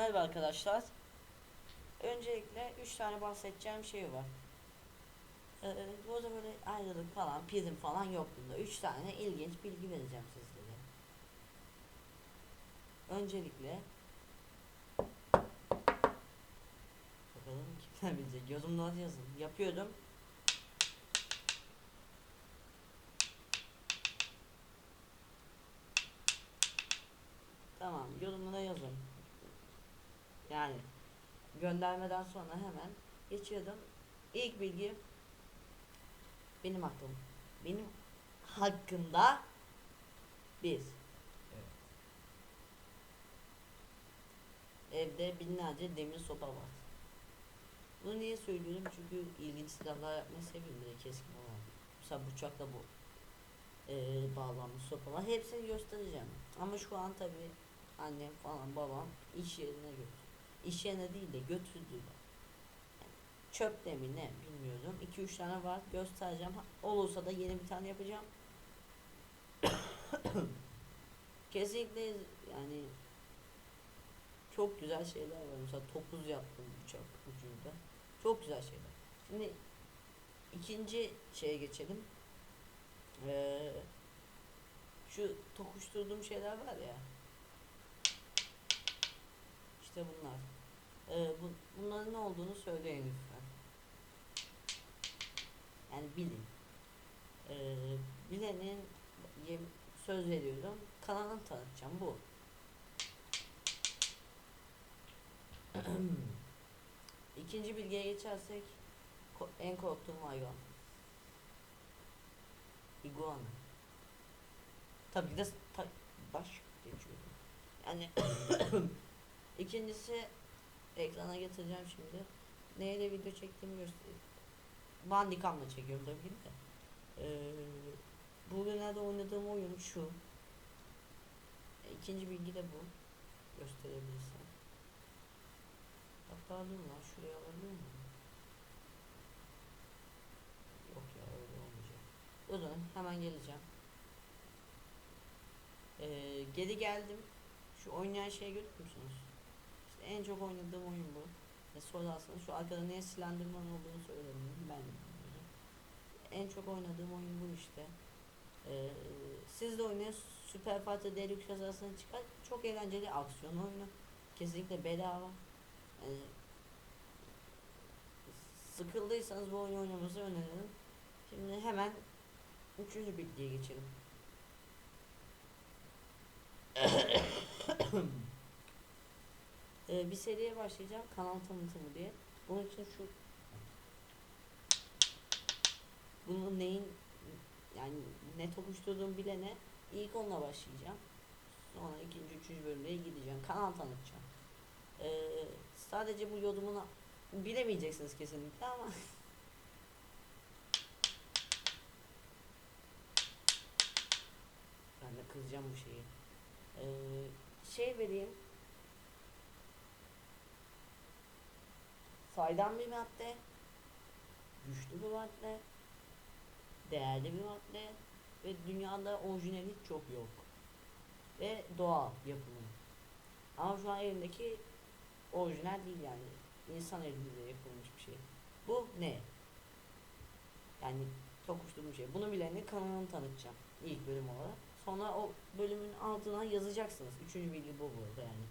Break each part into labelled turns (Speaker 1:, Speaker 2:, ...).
Speaker 1: Merhaba arkadaşlar. Öncelikle 3 tane bahsedeceğim şey var. Ee, burada böyle ayrılık falan, prim falan yok bunda. 3 tane ilginç bilgi vereceğim sizlere. Öncelikle Bakalım kimler bilecek. Yorumlara yazın. Yapıyordum. Tamam, yorumlara yazın. Yani göndermeden sonra hemen geçiyordum. İlk bilgi benim aklım. Benim hakkımda bir. Evde binlerce demir sopa var. Bunu niye söylüyorum? Çünkü ilginç silahlar yapmayı seviyorum. Bir de keskin olan. Mesela bıçakla bu eee bağlanmış sopalar. Hepsini göstereceğim. Ama şu an tabi annem falan babam iş yerine götür. İş değil de götürdüler. Çöp de mi ne bilmiyorum. 2-3 tane var göstereceğim. Olursa da yeni bir tane yapacağım. Kesinlikle yani çok güzel şeyler var. Mesela topuz yaptım bıçak ucunda. Çok güzel şeyler. Şimdi ikinci şeye geçelim. Ee, şu tokuşturduğum şeyler var ya. İşte bunlar. Ee, bu, bunların ne olduğunu söyleyin lütfen. Yani bilin. Ee, bilenin söz veriyorum. Kanalını tanıtacağım bu. İkinci bilgiye geçersek en korktuğum hayvan. İguana. Tabii ki de ta- baş geçiyorum. Yani ikincisi ekrana getireceğim şimdi. Neyle video çektiğimi göstereyim. Bandicam'la çekiyorum tabii ki de. Ee, bugünlerde oynadığım oyun şu. İkinci bilgi de bu. Gösterebilirsem. Hatta dur lan şuraya alabilir miyim? Yok ya öyle olmayacak. Durun hemen geleceğim. Ee, geri geldim. Şu oynayan şeyi görüyor musunuz? En çok oynadığım oyun bu. E, sorarsanız şu arkada niye silendirman olduğunu söylerim ben. En çok oynadığım oyun bu işte. Ee, siz de oynayın Süper Fighter Deluxe kazasını çıkar. Çok eğlenceli aksiyon oyunu. Kesinlikle bedava. Yani sıkıldıysanız bu oyunu oynamanızı öneririm. Şimdi hemen üçüncü bilgiye geçelim. Ee, bir seriye başlayacağım kanal tanıtımı diye. Bunun için şu bunun neyin yani ne tokuşturduğumu bilene ilk onunla başlayacağım. Sonra ikinci, üçüncü bölümde gideceğim. Kanal tanıtacağım. Ee, sadece bu yorumunu bilemeyeceksiniz kesinlikle ama ben de kızacağım bu şeyi. Ee, şey vereyim. Saydam bir madde. Güçlü bir madde. Değerli bir madde. Ve dünyada orijinali çok yok. Ve doğal yapımı. Ama şu an elimdeki orijinal değil yani. İnsan eliyle yapılmış bir şey. Bu ne? Yani tokuşturmuş şey. Bunu bileni kanalını tanıtacağım. ilk bölüm olarak. Sonra o bölümün altına yazacaksınız. Üçüncü bilgi bu burada yani.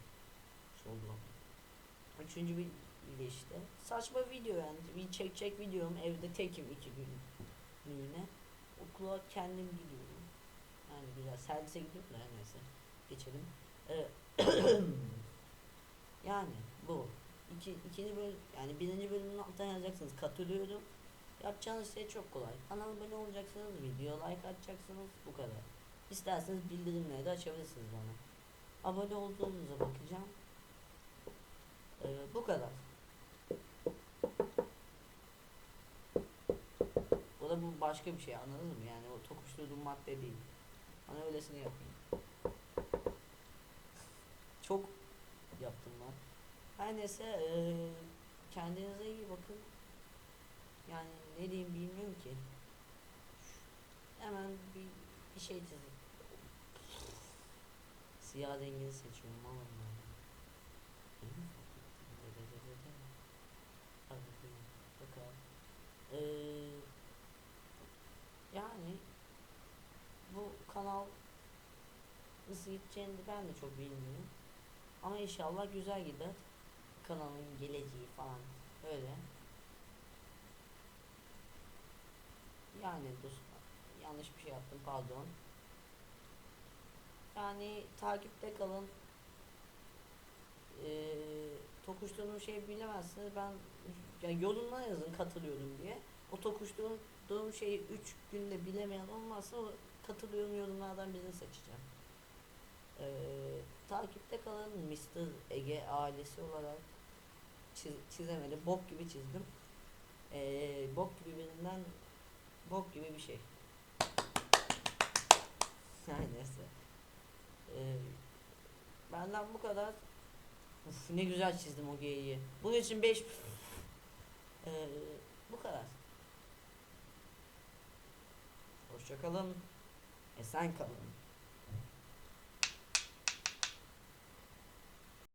Speaker 1: Şu oldu. Üçüncü bilgi işte. Saçma video yani. Bir çek çek videom evde tekim iki günlüğüne. Okula kendim gidiyorum. Yani güzel. Servise gidiyorum da neyse. Geçelim. Ee, yani bu. İki, ikinci bölüm yani birinci bölümün altına yazacaksınız. Katılıyorum. Yapacağınız şey çok kolay. Kanala abone olacaksınız, video like atacaksınız. Bu kadar. İsterseniz bildirimleri de açabilirsiniz bana. Abone olduğunuza bakacağım. Ee, bu kadar. Bu da bu başka bir şey anladınız mı? Yani o tokuşturduğum madde değil. Bana öylesine yapayım. Çok yaptım lan. Her neyse eee, kendinize iyi bakın. Yani ne diyeyim bilmiyorum ki. Hemen bir, bir şey çizdim. Siyah rengini seçiyorum ama. Bakalım. Ee, yani bu kanal nasıl gideceğini de ben de çok bilmiyorum. Ama inşallah güzel gider. Kanalın geleceği falan öyle. Yani dostlar yanlış bir şey yaptım pardon. Yani takipte kalın. Ee, tokuşturduğum şeyi bilemezsiniz. Ben ya yorumlara yazın katılıyorum diye. O tokuşturduğum şeyi 3 günde bilemeyen olmazsa katılıyorum yorumlardan birini seçeceğim. Ee, takipte kalın Mr. Ege ailesi olarak çiz, çizemedim. Bok gibi çizdim. Ee, bok gibi birinden bok gibi bir şey. Her neyse. Ee, benden bu kadar. Uf, ne güzel çizdim o geyiği. Bunun için 5 ee, bu kadar. Hoşça kalın. Esen kalın.